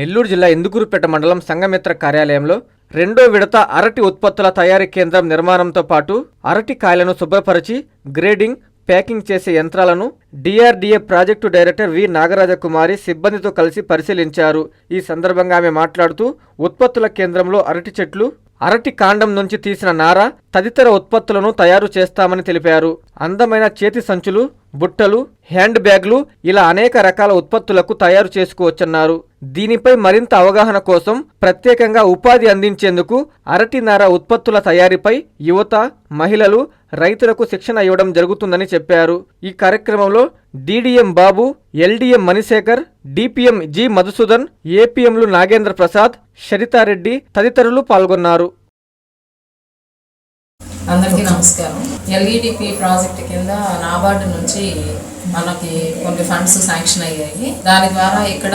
నెల్లూరు జిల్లా ఎందుకూరుపేట మండలం సంఘమిత్ర కార్యాలయంలో రెండో విడత అరటి ఉత్పత్తుల తయారీ కేంద్రం నిర్మాణంతో పాటు అరటి కాయలను శుభ్రపరిచి గ్రేడింగ్ ప్యాకింగ్ చేసే యంత్రాలను DRDA project director V. Nagarajakumari సిబ్బందితో కలిసి పరిశీలించారు. ఈ సందర్భంగా ఆమె మాట్లాడుతూ ఉత్పత్తుల కేంద్రంలో అరటి చెట్లు అరటి కాండం నుంచి తీసిన నార తదితర ఉత్పత్తులను తయారు చేస్తామని తెలిపారు. అందమైన చేతి సంచులు బుట్టలు హ్యాండ్ బ్యాగ్లు ఇలా అనేక రకాల ఉత్పత్తులకు తయారు చేసుకోవచ్చన్నారు. దీనిపై మరింత అవగాహన కోసం ప్రత్యేకంగా ఉపాధి అందించేందుకు అరటి నార ఉత్పత్తుల తయారీపై యువత మహిళలు రైతులకు శిక్షణ ఇవ్వడం జరుగుతుందని చెప్పారు. ఈ కార్యక్రమంలో DDM Babu LDM Manisekhar DPM G Madhusudan ఏపీఎంలు Nagendra Prasad షరితారెడ్డి తదితరులు పాల్గొన్నారు. అందరికీ నమస్కారం. ఎల్ఈడిపి ప్రాజెక్ట్ కింద నాబార్డు నుంచి మనకి కొన్ని ఫండ్స్ శాంక్షన్ అయ్యాయి. దాని ద్వారా ఇక్కడ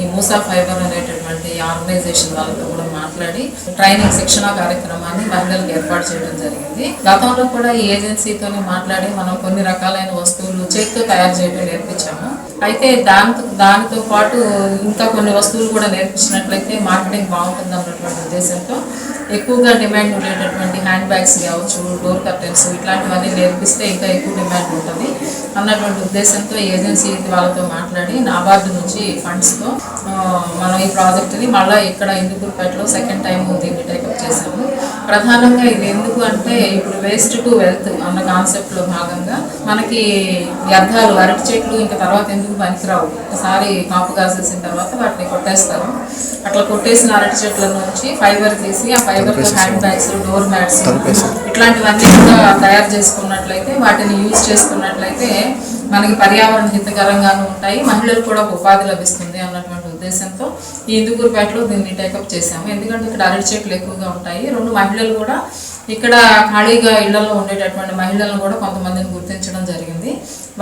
ఈ మూసా ఫైబర్ అనేటటువంటి ఆర్గనైజేషన్ వాళ్ళతో కూడా మాట్లాడి ట్రైనింగ్ శిక్షణ కార్యక్రమాన్ని మహిళలకు ఏర్పాటు చేయడం జరిగింది. గతంలో కూడా ఈ ఏజెన్సీతో మాట్లాడి మనం కొన్ని రకాలైన వస్తువులు చేతితో తయారు చేయడం నేర్పించాము. అయితే దానితో దానితో పాటు ఇంకా కొన్ని వస్తువులు కూడా నేర్పించినట్లయితే మార్కెటింగ్ బాగుంటుంది అన్నటువంటి ఉద్దేశంతో ఎక్కువగా డిమాండ్ ఉండేటటువంటి హ్యాండ్ బ్యాగ్స్ కావచ్చు డోర్ కర్టెన్స్ ఇట్లాంటివన్నీ నేర్పిస్తే ఇంకా ఎక్కువ డిమాండ్ ఉంటుంది అన్నటువంటి ఉద్దేశంతో ఏజెన్సీ వాళ్ళతో మాట్లాడి నాబార్డు నుంచి ఫండ్స్తో మనం ఈ ప్రాజెక్టుని మళ్ళీ ఇక్కడ ఇందుకూరుపేటలో సెకండ్ టైం దీన్ని టేకప్ చేశాము. ప్రధానంగా ఇది ఎందుకు అంటే ఇప్పుడు వేస్ట్ టు వెల్త్ అన్న కాన్సెప్ట్లో భాగంగా మనకి వ్యర్థాలు అరటి చెట్లు ఇంకా తర్వాత ఎందుకు పనికిరావు? ఒకసారి కాపు కాసేసిన తర్వాత వాటిని కొట్టేస్తారు. అట్లా కొట్టేసిన అరటి చెట్ల నుంచి ఫైబర్ తీసి ఆ fibre hand bags door mats ఇట్లాంటివన్నీ కూడా తయారు చేసుకున్నట్లయితే వాటిని యూజ్ చేసుకున్నట్లయితే మనకి పర్యావరణ హితకరంగాను ఉంటాయి. మహిళలకు కూడా ఒక ఉపాధి లభిస్తుంది అన్నటువంటి ఉద్దేశంతో ఈ ఇందుకూరుపేటలో దీన్ని టేకప్ చేశాము. ఎందుకంటే ఇక్కడ అరటి చెట్లు ఎక్కువగా ఉంటాయి. రెండు మహిళలు కూడా ఇక్కడ ఖాళీగా ఇళ్ళలో ఉండేటటువంటి మహిళలను కూడా కొంతమందిని గుర్తించడం జరిగింది.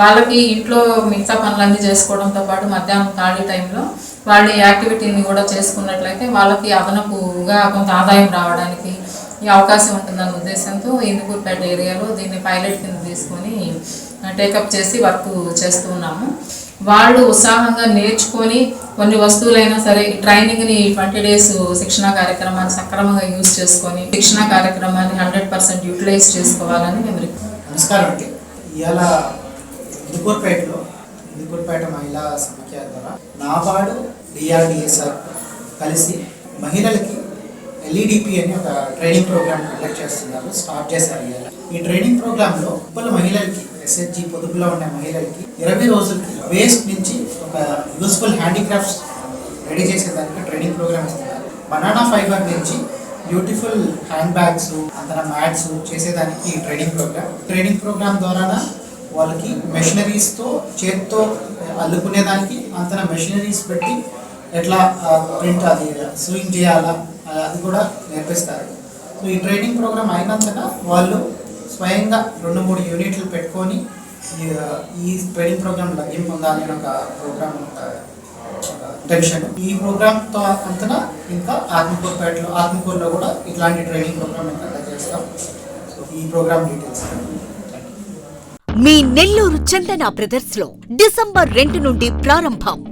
వాళ్ళకి ఇంట్లో మిగతా పనులన్నీ చేసుకోవడంతో పాటు మధ్యాహ్నం ఖాళీ టైంలో వాళ్ళ యాక్టివిటీని కూడా చేసుకున్నట్లయితే వాళ్ళకి అదనపుగా కొంత ఆదాయం రావడానికి ఈ అవకాశం ఉంటుందన్న ఉద్దేశంతో ఇందుకూరుపేట ఏరియాలో దీన్ని పైలట్ కింద తీసుకొని టేకప్ చేసి వర్క్ చేస్తూ ఉన్నాము. వాళ్ళు ఉత్సాహంగా నేర్చుకొని కొన్ని వస్తువులైనా సరే ట్రైనింగ్ని ట్వంటీ డేస్ శిక్షణా కార్యక్రమాన్ని సక్రమంగా యూజ్ చేసుకొని శిక్షణా కార్యక్రమాన్ని హండ్రెడ్ పర్సెంట్ యూటిలైజ్ చేసుకోవాలని మేము నమస్కారం అండి. ఇవాళ ఇందుకూరుపేటలో ఇందుకూరుపేట మహిళా సమాఖ్య ద్వారా నాబార్డు డిఆర్డిఎస్ఆర్ కలిసి మహిళలకి ఎల్ఈడిపి అని ఒక ట్రైనింగ్ ప్రోగ్రామ్ కండక్ట్ చేస్తున్నారు స్టార్ట్ చేశారు ఇవాళ ఈ ట్రైనింగ్ ప్రోగ్రాంలో ఉప్పల మహిళలకి ఎస్హెచ్జి పొదుపులో ఉండే మహిళలకి ఇరవై రోజులకి వేస్ట్ నుంచి ఒక యూస్ఫుల్ హ్యాండీక్రాఫ్ట్స్ రెడీ చేసేదానికి ట్రైనింగ్ ప్రోగ్రామ్ ఇస్తున్నారు. బనానా ఫైబర్ నుంచి బ్యూటిఫుల్ హ్యాండ్ బ్యాగ్స్ అంతన మ్యాట్స్ చేసేదానికి ఈ ట్రైనింగ్ ప్రోగ్రామ్ ట్రైనింగ్ ప్రోగ్రామ్ ద్వారా వాళ్ళకి మెషినరీస్తో చేత్తో అల్లుకునేదానికి అంతన మెషినరీస్ పెట్టి ఎట్లా ప్రింట్ అది స్వింగ్ చేయాలా అది కూడా నేర్పిస్తారు. సో ఈ ట్రైనింగ్ ప్రోగ్రామ్ అయినంతన వాళ్ళు స్వయంగా రెండు మూడు యూనిట్లు పెట్టుకొని ఈ, ట్రైనింగ్ ప్రోగ్రామ్ లభ్యం పొందాలి పొందాలని ఒక ప్రోగ్రామ్ టెన్షన్. ఈ ప్రోగ్రామ్తో అంతన ఇంకా ఆత్మకూరుపేటలో ఆత్మకూరులో కూడా ఇట్లాంటి ట్రైనింగ్ ప్రోగ్రామ్ కండక్ట్ చేస్తాం. ఈ ప్రోగ్రామ్ డీటెయిల్స్. మీ నెల్లూరు చందన బ్రదర్స్లో డిసెంబర్ రెండు నుండి ప్రారంభం.